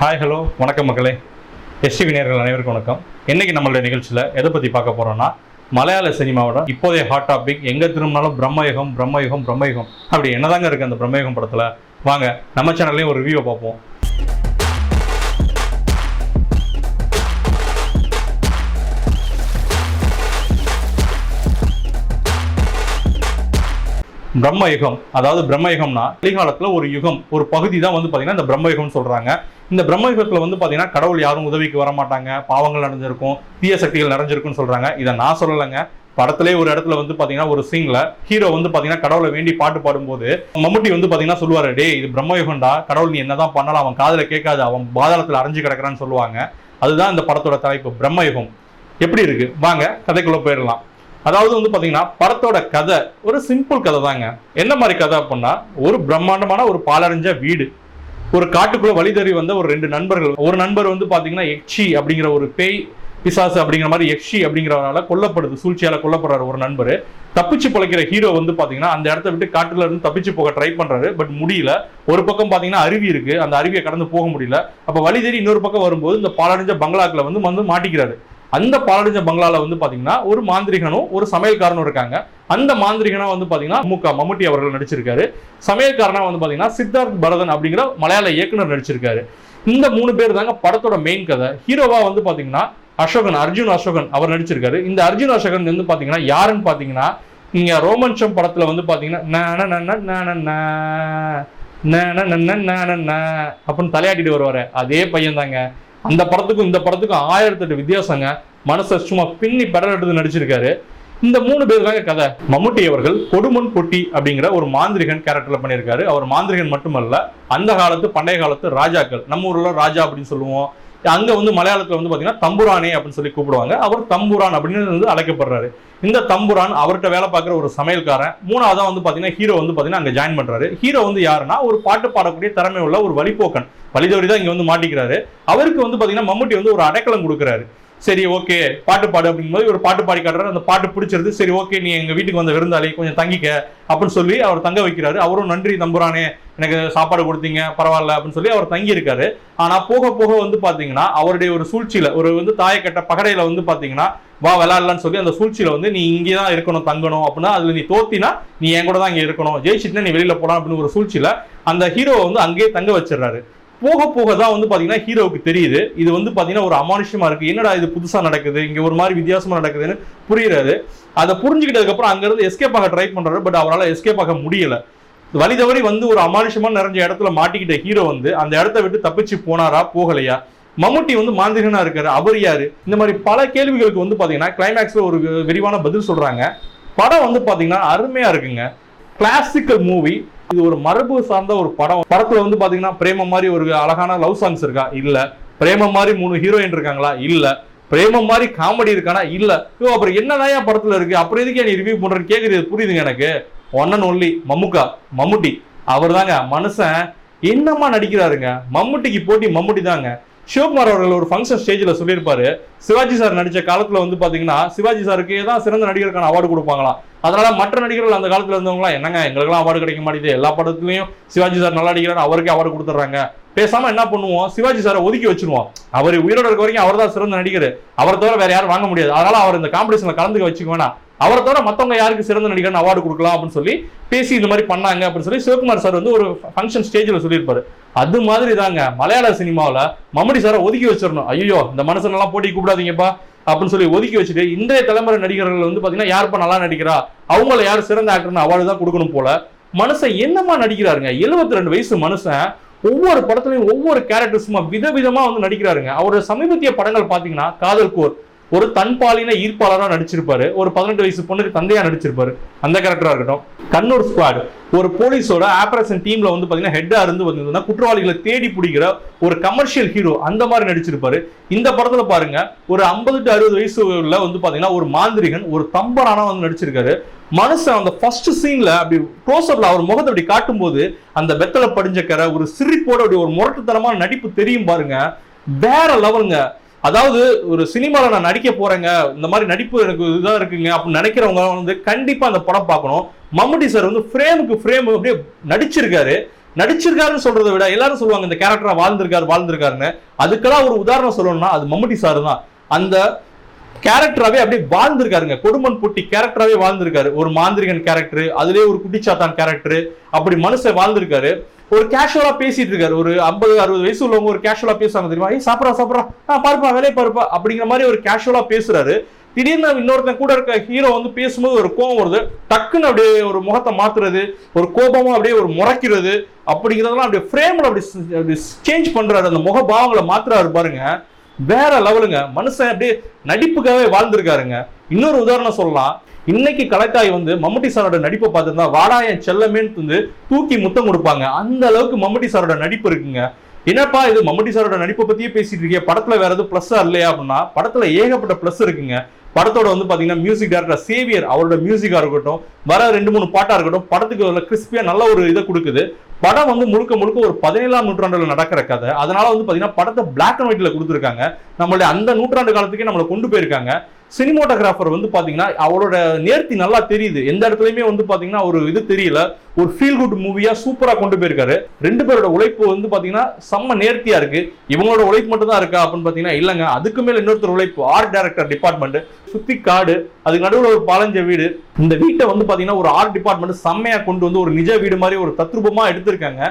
Hi hello வணக்கம் மக்களே. ST வினியர்கள் அனைவருக்கும் வணக்கம். இன்றைக்கி நம்மளுடைய நிகழ்ச்சியில் எதை பற்றி பார்க்க போகிறோம்னா மலையாள சினிமாவோட இப்போதைய ஹாட் டாபிக் எங்கே திரும்பினாலும் பிரம்மயுகம் பிரம்மயுகம் பிரம்மயுகம் அப்படி என்னதாங்க இருக்குது அந்த பிரம்மயுகம் படத்தில்? வாங்க நம்ம சேனல்லையும் ஒரு ரிவ்யூவை பார்ப்போம். பிரம்ம யுகம் அதாவது பிரம்மயுகம்னா யுகம்னா ஒரு யுகம் ஒரு பகுதி தான் வந்து பார்த்தீங்கன்னா இந்த பிரம்மயுகம்னு சொல்கிறாங்க இந்த பிரம்ம யுகத்துல வந்து பாத்தீங்கன்னா கடவுள் யாரும் உதவிக்கு வர மாட்டாங்க பாவங்கள் நடந்திருக்கும் தீய சக்திகள் நிறைஞ்சிருக்கும்னு சொல்றாங்க. இதை நான் சொல்லலைங்க. படத்திலே ஒரு இடத்துல வந்து பாத்தீங்கன்னா ஒரு சீன்ல ஹீரோ வந்து பாத்தீங்கன்னா கடவுளை வேண்டி பாட்டு பாடும்போது மம்முட்டி வந்து பாத்தீங்கன்னா சொல்லுவாரு டேய் இது பிரம்மயுகம்டா கடவுள் நீ என்னதான் பண்ணலாம் அவன் காதல கேட்காது. அவன் பாதாளத்துல அரைஞ்சு கிடக்குறான்னு சொல்லுவாங்க. அதுதான் இந்த படத்தோட தலைப்பு பிரம்மயுகம் எப்படி இருக்கு? வாங்க கதைக்குள்ள போயிடலாம். அதாவது வந்து பாத்தீங்கன்னா படத்தோட கதை ஒரு சிம்பிள் கதை தாங்க என்ன மாதிரி கதை அப்படின்னா ஒரு பிரம்மாண்டமான ஒரு பாலடைஞ்ச வீடு. ஒரு காட்டுக்குள்ள வழி தறி வந்த ஒரு ரெண்டு நண்பர்கள். ஒரு நண்பர் வந்து பாத்தீங்கன்னா எக்ஷி அப்படிங்கிற ஒரு பேய் பிசாசு அப்படிங்கிற மாதிரி எக்ஷி அப்படிங்கிறவனால கொல்லப்படுது சூழ்ச்சியால கொல்லப்படுறாரு ஒரு நண்பர். தப்பிச்சு பழைக்கிற ஹீரோ வந்து பாத்தீங்கன்னா அந்த இடத்த விட்டு காட்டுல இருந்து தப்பிச்சு போக ட்ரை பண்றாரு பட் முடியல. ஒரு பக்கம் பாத்தீங்கன்னா அருவி இருக்கு அந்த அருவியை கடந்து போக முடியல. அப்ப வழி தேடி இன்னொரு பக்கம் வரும்போது இந்த பாலடைஞ்ச பங்களாக்குல வந்து வந்து மாட்டிக்கிறாரு. அந்த பாலடைஞ்ச பங்களால வந்து பாத்தீங்கன்னா ஒரு மாந்திரிகனும் ஒரு சமையல்காரனும் இருக்காங்க. அந்த மாந்திரிகனா வந்து பாத்தீங்கன்னா முக மம்முட்டி அவர்கள் நடிச்சிருக்காரு சமையல்காரனா வந்து பாத்தீங்கன்னா சித்தார்த் பரதன் அப்படிங்கிற மலையாள இயக்குனர் நடிச்சிருக்காரு இந்த மூணு பேர் தாங்க படத்தோட மெயின் கதை ஹீரோவா வந்து பாத்தீங்கன்னா அசோகன் அர்ஜுன் அசோகன் அவர் நடிச்சிருக்காரு இந்த அர்ஜுன் அசோகன் வந்து பாத்தீங்கன்னா யாருன்னு பாத்தீங்கன்னா நீங்க ரோமன்ஷம் படத்துல வந்து பாத்தீங்கன்னா அப்படின்னு தலையாட்டிட்டு வருவாரு அதே பையன் தாங்க அந்த படத்துக்கும் இந்த படத்துக்கும் ஆயிரத்தெட்டு வித்தியாசங்க மனசை சும்மா பின்னி பெடல் எடுத்து நடிச்சிருக்காரு இந்த மூணு பேர் தாங்க கதை. மம்முட்டி அவர்கள் கொடுமன் பொட்டி அப்படிங்கிற ஒரு மாந்திரிகன் கேரக்டர்ல பண்ணியிருக்காரு. அவர் மாந்திரிகன் மட்டுமல்ல அந்த காலத்து பண்டைய காலத்து ராஜாக்கள் நம்ம ஊர்ல ராஜா அப்படின்னு சொல்லுவோம். அங்க வந்து மலையாளத்துல வந்து பாத்தீங்கன்னா தம்புரானே அப்படின்னு சொல்லி கூப்பிடுவாங்க. அவர் தம்புரான் அப்படின்னு வந்து அழைக்கப்படுறாரு. இந்த தம்புரான் அவர்கிட்ட வேலை பார்க்குற ஒரு சமையல்காரன் மூணாவதா வந்து பாத்தீங்கன்னா ஹீரோ வந்து பாத்தீங்கன்னா அங்க ஜாயின் பண்றாரு. ஹீரோ வந்து யாருன்னா ஒரு பாட்டு பாடக்கூடிய திறமை உள்ள ஒரு வழிபோக்கன் வழிதவறி தான் இங்க வந்து மாட்டிக்கிறாரு. அவருக்கு வந்து பாத்தீங்கன்னா மம்முட்டி வந்து ஒரு அடைக்கலம் கொடுக்குறாரு. சரி ஓகே பாட்டு பாடு அப்படிங்கும்போது ஒரு பாட்டு பாடி காட்டுறாரு. அந்த பாட்டு பிடிச்சிருது. சரி ஓகே நீ எங்க வீட்டுக்கு வந்த விருந்தாளி கொஞ்சம் தங்கிக்க அப்படின்னு சொல்லி அவர் தங்க வைக்கிறாரு. அவரும் நன்றி தம்புரானே எனக்கு சாப்பாடு கொடுத்தீங்க பரவாயில்ல அப்படின்னு சொல்லி அவர் தங்கி இருக்காரு ஆனா போக போக வந்து பாத்தீங்கன்னா அவருடைய ஒரு சூழ்ச்சியில ஒரு வந்து தாயக்கட்ட பகடையில வந்து பாத்தீங்கன்னா வா விளாட்லான்னு சொல்லி அந்த சூழ்ச்சியில வந்து நீ இங்கே தான் இருக்கணும் தங்கணும் அப்படின்னா அதுல நீ தோத்தினா நீ என் கூட தான் இங்க இருக்கணும். ஜெயிச்சிட்டுனா நீ வெளியில போலாம் அப்படின்னு ஒரு சூழ்ச்சியில அந்த ஹீரோவை வந்து அங்கேயே தங்க வச்சிடுறாரு. போக போக தான் வந்து பார்த்தீங்கன்னா ஹீரோவுக்கு தெரியுது. இது வந்து பார்த்தீங்கன்னா ஒரு அமானுஷமாக இருக்குது என்னடா இது புதுசாக நடக்குது? இங்கே ஒரு மாதிரி வித்தியாசமாக நடக்குதுன்னு புரியுறாரு. அதை புரிஞ்சுக்கிட்டதுக்கப்புறம் அங்கேருந்து எஸ்கேப் ஆக ட்ரை பண்ணுறாரு பட் அவரால் எஸ்கேப் ஆக முடியல. வழி தவறி வந்து ஒரு அமானுஷமாக நிறைஞ்ச இடத்துல மாட்டிக்கிட்ட ஹீரோ வந்து அந்த இடத்த விட்டு தப்பிச்சு போனாரா போகலையா? மம்முட்டி வந்து மாந்திரனா இருக்காரு. அவர் யாரு? இந்த மாதிரி பல கேள்விகளுக்கு வந்து பாத்தீங்கன்னா கிளைமேக்ஸ்ல ஒரு விரிவான பதில் சொல்றாங்க. படம் வந்து பாத்தீங்கன்னா அருமையா இருக்குங்க. கிளாசிக்கல் மூவி இது ஒரு மரபு சார்ந்த ஒரு படம். படத்துல வந்து பாத்தீங்கன்னா பிரேம மாதிரி ஒரு அழகான லவ் சாங்ஸ் இருக்கா? இல்ல. பிரேம மாதிரி மூணு ஹீரோயின் இருக்காங்களா? இல்ல. பிரேமம் மாதிரி காமெடி இருக்கானா? இல்ல. ஐயோ அப்புறம் என்னதான் படத்துல இருக்கு? அப்புறம் எதுக்கு நீ ரிவ்யூ பண்றேன்னு கேக்குறது புரியுதுங்க எனக்கு. One and only Mammukka Mammootty. அவர் தாங்க மனுஷன் என்னமா நடிக்கிறாருங்க? மம்முட்டிக்கு போட்டி மம்முட்டி தாங்க. சிவகுமார் அவர்கள் ஒரு ஃபங்க்ஷன் ஸ்டேஜில் சொல்லியிருப்பாரு. சிவாஜி சார் நடித்த காலத்தில் வந்து பார்த்தீங்கன்னா சிவாஜி சாருக்கே தான் சிறந்த நடிகருக்கான அவார்டு கொடுப்பாங்களாம். அதனால மற்ற நடிகர்கள் அந்த காலத்தில் இருந்தவங்களாம் என்னங்க எங்களுக்கெல்லாம் அவார்டு கிடைக்க மாட்டேங்குது. எல்லா படத்துலையும் சிவாஜி சார் நல்லா நடிக்கிறார் அவருக்கே அவார்டு கொடுத்துட்றாங்க. பேசாம என்ன பண்ணுவோம்? சிவாஜி சாரை ஒதுக்கி வச்சிருவோம். அவர் உயிரோட இருக்க வரைக்கும் அவர் தான் சிறந்த நடிகர். அவரை தவிர வேற யாரும் வாங்க முடியாது. அதனால அவர் இந்த காம்படிஷன்ல கலந்துக்க வச்சுக்க வேணாம். அவரை தவிர மத்தவங்க யாருக்கு சிறந்த நடிகர்னு அவார்டு கொடுக்கலாம் அப்படின்னு சொல்லி பேசி இந்த மாதிரி பண்ணாங்க அப்படின்னு சொல்லி சிவகுமார் சார் வந்து ஒரு ஃபங்க்ஷன் ஸ்டேஜில் சொல்லியிருப்பாரு. அது மாதிரி தாங்க மலையாள சினிமாவில் மம்முடி சாரை ஒதுக்கி வச்சிடணும். ஐயோ இந்த மனுஷனெல்லாம் போட்டி கூப்பிடாதீங்கப்பா அப்படின்னு சொல்லி ஒதுக்கி வச்சுட்டு இன்றைய தலைமுறை நடிகர்கள் வந்து பார்த்தீங்கன்னா யாருப்பா நல்லா நடிக்கிறா? அவங்கள யார் சிறந்த ஆக்டர்னு அவார்டு தான் கொடுக்கணும் போல. மனுஷன் என்னமா நடிக்கிறாருங்க? 72 ரெண்டு வயசு மனுஷன் ஒவ்வொரு படத்துலையும் ஒவ்வொரு கேரக்டர்ஸுமா விதவிதமா வந்து நடிக்கிறாருங்க. அவரோட சமீபத்திய படங்கள் பாத்தீங்கன்னா காதல் கோர். ஒரு தன்பாலின ஈர்ப்பாளராக நடிச்சிருப்பாரு. ஒரு பதினெட்டு வயசு பொண்ணுக்கு தந்தையா நடிச்சிருப்பாரு. அந்த கேரக்டரா இருக்கட்டும். கண்ணூர் ஸ்குவாட் ஒரு போலீஸோட ஆபரேஷன் டீம்ல வந்து பாத்தீங்கன்னா ஹெட்டா இருந்து வந்ததுன்னா குற்றவாளிகளை தேடி பிடிக்கிற ஒரு கமர்ஷியல் ஹீரோ அந்த மாதிரி நடிச்சிருப்பாரு. இந்த படத்துல பாருங்க ஒரு ஐம்பது டு அறுபது வயசு உள்ள வந்து பாத்தீங்கன்னா ஒரு மாந்திரிகன் ஒரு தம்பரானா வந்து நடிச்சிருக்காரு. மனுஷன் அந்த ஃபர்ஸ்ட் சீன்ல அப்படி க்ளோஸ்அப்ல அவர் முகத்தை அப்படி காட்டும் போது அந்த வெத்தலை படிஞ்ச கரை ஒரு சிரிப்போட அப்படி ஒரு முரட்டுத்தனமான நடிப்பு தெரியும் பாருங்க. வேற லெவலுங்க அதாவது ஒரு சினிமாவில் நான் நடிக்க போறேங்க இந்த மாதிரி நடிப்பு எனக்கு இதாக இருக்குங்க அப்படின்னு நினைக்கிறவங்க வந்து கண்டிப்பா அந்த படம் பார்க்கணும். மம்முட்டி சார் வந்து ஃப்ரேமுக்கு ஃப்ரேம் அப்படியே நடிச்சிருக்காரு. நடிச்சிருக்காருன்னு சொல்றதை விட எல்லாரும் சொல்லுவாங்க இந்த கேரக்டரா வாழ்ந்திருக்காரு வாழ்ந்திருக்காருன்னு. அதுக்கெல்லாம் ஒரு உதாரணம் சொல்லணும்னா அது மம்முட்டி சார் தான். அந்த கேரக்டராகவே அப்படியே வாழ்ந்திருக்காருங்க. கொடுமன் புட்டி கேரக்டராகவே வாழ்ந்திருக்காரு. ஒரு மாந்திரிகன் கேரக்டர் அதுலேயே ஒரு குட்டிச்சாத்தான் கேரக்டர் அப்படி மனுஷன் வாழ்ந்திருக்காரு. ஒரு கேஷுவலா பேசிட்டு இருக்காரு. ஒரு ஐம்பது அறுபது வயசு உள்ளவங்க ஒரு கேஷுவலா பேசுவாங்க தெரியுமா? ஏய் சாப்பிட்றா சாப்பிட்றா. ஆ பாருப்பா வேலையை பாருப்பா. அப்படிங்கிற மாதிரி ஒரு கேஷுவலா பேசுறாரு. திடீர்னு இன்னொருத்தன் கூட இருக்க ஹீரோ வந்து பேசும்போது ஒரு கோபம் வருது. டக்குன்னு அப்படியே ஒரு முகத்தை மாத்துறது ஒரு கோபமா அப்படியே ஒரு முறைக்கிறது அப்படிங்கிறதெல்லாம் அப்படியே ஃப்ரேம்ல அப்படி சேஞ்ச் பண்றாரு. அந்த முக பாவங்களை மாத்துறாரு பாருங்க. வேற லெவலுங்க மனுஷன் அப்படியே நடிப்புக்காகவே வாழ்ந்திருக்காருங்க. இன்னொரு உதாரணம் சொல்லலாம். இன்னைக்கு கலக்காய் வந்து மம்முட்டி சாரோட நடிப்பை பார்த்துருந்தா வாடாயன் செல்லமேன்னு வந்து தூக்கி முத்தம் கொடுப்பாங்க. அந்த அளவுக்கு மம்முட்டி சாரோட நடிப்பு இருக்குங்க. என்னப்பா இது? மம்முட்டி சாரோட நடிப்பை பத்தியே பேசிட்டு இருக்கீங்க. படத்துல வேற எதுவும் பிளஸ்ஸா இல்லையா அப்படின்னா படத்துல ஏகப்பட்ட பிளஸ் இருக்குங்க. படத்தோட வந்து பாத்தீங்கன்னா மியூசிக் டேரக்டர் சேவியர் அவரோட மியூசிக்கா இருக்கட்டும் வர ரெண்டு மூணு பாட்டா இருக்கட்டும் படத்துக்கு உள்ள கிறிஸ்பியா நல்ல ஒரு இதை கொடுக்குது. படம் வந்து முழுக்க முழுக்க ஒரு பதினேழாம் நூற்றாண்டுல நடக்கிற கதை. அதனால வந்து பாத்தீங்கன்னா படத்தை பிளாக் அண்ட் ஒயிட்ல கொடுத்துருக்காங்க. நம்மளுடைய அந்த நூற்றாண்டு காலத்துக்கே நம்மளை கொண்டு போயிருக்காங்க. சினிமோட்டோகிராஃபர் வந்து பார்த்தீங்கன்னா அவரோட நேர்த்தி நல்லா தெரியுது. எந்த இடத்துலையுமே வந்து பார்த்தீங்கன்னா ஒரு இது தெரியல. ஒரு ஃபீல் குட் மூவியாக சூப்பராக கொண்டு போயிருக்காரு. ரெண்டு பேரோட உழைப்பு வந்து பார்த்தீங்கன்னா செம்ம நேர்த்தியாக இருக்கு. இவங்களோட உழைப்பு மட்டும் தான் இருக்கா அப்படின்னு பார்த்தீங்கன்னா இல்லைங்க. அதுக்கு மேல இன்னொருத்தர் உழைப்பு ஆர்ட் டைரக்டர் டிபார்ட்மெண்ட் சுத்தி காடு அதுக்கு நடுவில் ஒரு பாலஞ்ச வீடு. இந்த வீட்டை வந்து பார்த்தீங்கன்னா ஒரு ஆர்ட் டிபார்ட்மெண்ட் செம்மையாக கொண்டு வந்து ஒரு நிஜ வீடு மாதிரி ஒரு தத்ரூபமாக எடுத்திருக்காங்க.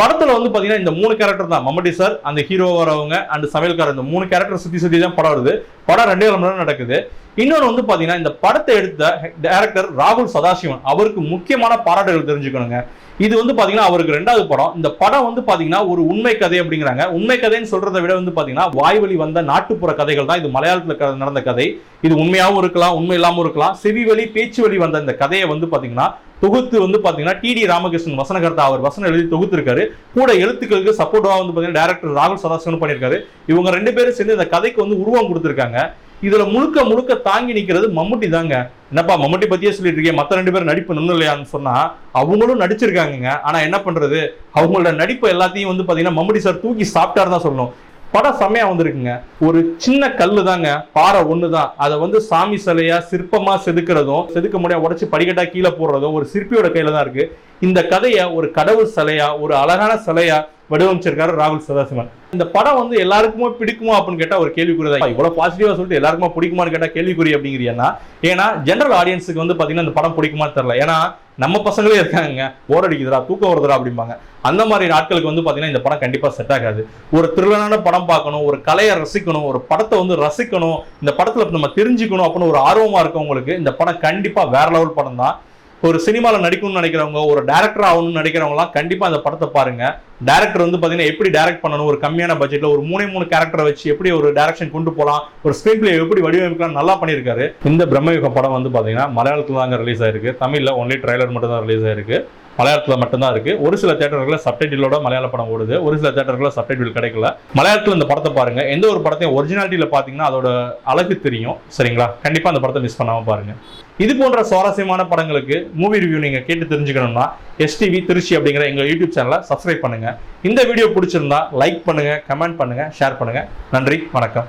படத்துல வந்து பாத்தீங்கன்னா இந்த மூணு கேரக்டர் தான். மம்மடி சார் அந்த ஹீரோ வரவங்க அண்ட் சமையல்காரர் இந்த மூணு கேரக்டர் சுத்தி சுத்தி தான் படம் வருது. படம் ரெண்டே மணி நேரம் நடக்குது. இன்னொன்று வந்து பாத்தீங்கன்னா இந்த படத்தை எடுத்த டேரக்டர் ராகுல் சதாசிவன் அவருக்கு முக்கியமான பாராட்டுகள் தெரிஞ்சுக்கணுங்க. இது வந்து பாத்தீங்கன்னா அவருக்கு ரெண்டாவது படம். இந்த படம் வந்து பாத்தீங்கன்னா ஒரு உண்மை கதை அப்படிங்கிறாங்க. உண்மை கதைன்னு சொல்றதை விட வந்து பாத்தீங்கன்னா வாய்வழி வந்த நாட்டுப்புற கதைகள் தான் இது மலையாளத்துல நடந்த கதை. இது உண்மையாகவும் இருக்கலாம் உண்மை இல்லாமல் இருக்கலாம். செவி வழி பேச்சு வழி வந்த இந்த கதையை வந்து பாத்தீங்கன்னா தொகுத்து வந்து பார்த்தீங்கன்னா டிடி ராமகிருஷ்ணன் வசனகர்த்தா அவர் வசனம் எழுதி தொகுத்திருக்காரு. கூட எழுத்துக்களுக்கு சப்போர்ட்டாக வந்து பார்த்தீங்கன்னா டேரக்டர் ராகுல் சதாசிவன் பண்ணியிருக்காரு. இவங்க ரெண்டு பேரும் சேர்ந்து இந்த கதைக்கு வந்து உருவம் கொடுத்துருக்காங்க. இதுல முழுக்க முழுக்க தாங்கி நிக்கிறது மம்முட்டி தாங்க. என்னப்பா மம்முட்டி பத்தியே சொல்லிட்டு இருக்கேன் மத்த ரெண்டு பேரும் நடிப்பு நின்று இல்லையான்னு சொன்னா அவங்களும் நடிச்சிருக்காங்கங்க. ஆனா என்ன பண்றது? அவங்களோட நடிப்பு எல்லாத்தையும் வந்து பாத்தீங்கன்னா மம்முட்டி சார் தூக்கி சாப்பிட்டாரு தான் சொல்லணும். படம் செம்மையா வந்திருக்குங்க. ஒரு சின்ன கல்லு தாங்க பாறை ஒண்ணுதான். அதை வந்து சாமி சிலையா சிற்பமா செதுக்கிறதும் செதுக்க முடியாது உடச்சி படிக்கட்டா கீழே போடுறதும் ஒரு சிற்பியோட கையில தான் இருக்கு. இந்த கதையை ஒரு கடவுள் சிலையா ஒரு அழகான சிலையா வடிவமைச்சிருக்காரு ராகுல் சதாசிவன். இந்த படம் வந்து எல்லாருக்குமே பிடிக்குமா அப்படின்னு கேட்டால் ஒரு கேள்விக்குறி தான். இவ்வளவு பாசிட்டிவா சொல்லிட்டு எல்லாருக்குமா பிடிக்குமான்னு கேட்டால் கேள்விக்குறி அப்படிங்கிறீங்கன்னா ஏன்னா ஜெனரல் ஆடியன்ஸுக்கு வந்து பாத்தீங்கன்னா இந்த படம் பிடிக்குமான்னு தெரியல. ஏன்னா நம்ம பசங்களே இருக்காங்க போர் அடிக்குதுடா தூக்கம் வருதுடா அப்படிம்பாங்க. அந்த மாதிரி நாட்களுக்கு வந்து பாத்தீங்கன்னா இந்த படம் கண்டிப்பா செட் ஆகாது. ஒரு திருவிழான படம் பார்க்கணும் ஒரு கலையை ரசிக்கணும் ஒரு படத்தை வந்து ரசிக்கணும் இந்த படத்துல நம்ம தெரிஞ்சுக்கணும் அப்படின்னு ஒரு ஆர்வமா இருக்கவங்களுக்கு இந்த படம் கண்டிப்பா வேற லெவல் படம் தான். ஒரு சினிமாவில் நடிக்கணும்னு நினைக்கிறவங்க ஒரு டேரக்டர் ஆகணும்னு நினைக்கிறவங்களாம் கண்டிப்பாக அந்த படத்தை பாருங்க. டேரக்டர் வந்து பார்த்தீங்கன்னா எப்படி டேரக்ட் பண்ணணும் ஒரு கம்மியான பட்ஜெட்டில் ஒரு மூணே மூணு கேரக்டரை வச்சு எப்படி ஒரு டேரக்ஷன் கொண்டு போகலாம் ஒரு ஸ்கிரீன் பிளே எப்படி வடிவமைக்கலாம் நல்லா பண்ணியிருக்காரு. இந்த பிரம்மயுகம் படம் வந்து பார்த்தீங்கன்னா மலையாளத்துல தாங்க ரிலீஸ் ஆயிருக்கு. தமிழில் ஒன்லி ட்ரைலர் மட்டும் தான் ரிலீஸ் ஆயிருக்கு. மலையாளத்தில் மட்டும்தான் இருக்கு. ஒரு சில தேட்டர்களில் சப்டைட்டிலோட மலையாள படம் ஓடுது. ஒரு சில தேட்டர்களில் சப்டைட்டில் கிடைக்கல. மலையாளத்தில் இந்த படத்தை பாருங்க. எந்த ஒரு படத்தையும் ஒரிஜினாலிட்டியில் பார்த்தீங்கன்னா அதோட அழகு தெரியும். சரிங்களா? கண்டிப்பாக அந்த படத்தை மிஸ் பண்ணாமல் பாருங்க. இது போன்ற சுவாரஸ்யமான படங்களுக்கு மூவி ரிவ்யூ நீங்கள் கேட்டு தெரிஞ்சுக்கணும்னா எஸ்டிவி திருச்சி அப்படிங்கிற எங்கள் யூடியூப் சேனலை சப்ஸ்கிரைப் பண்ணுங்க. இந்த வீடியோ பிடிச்சிருந்தா லைக் பண்ணுங்க கமெண்ட் பண்ணுங்க ஷேர் பண்ணுங்க. நன்றி வணக்கம்.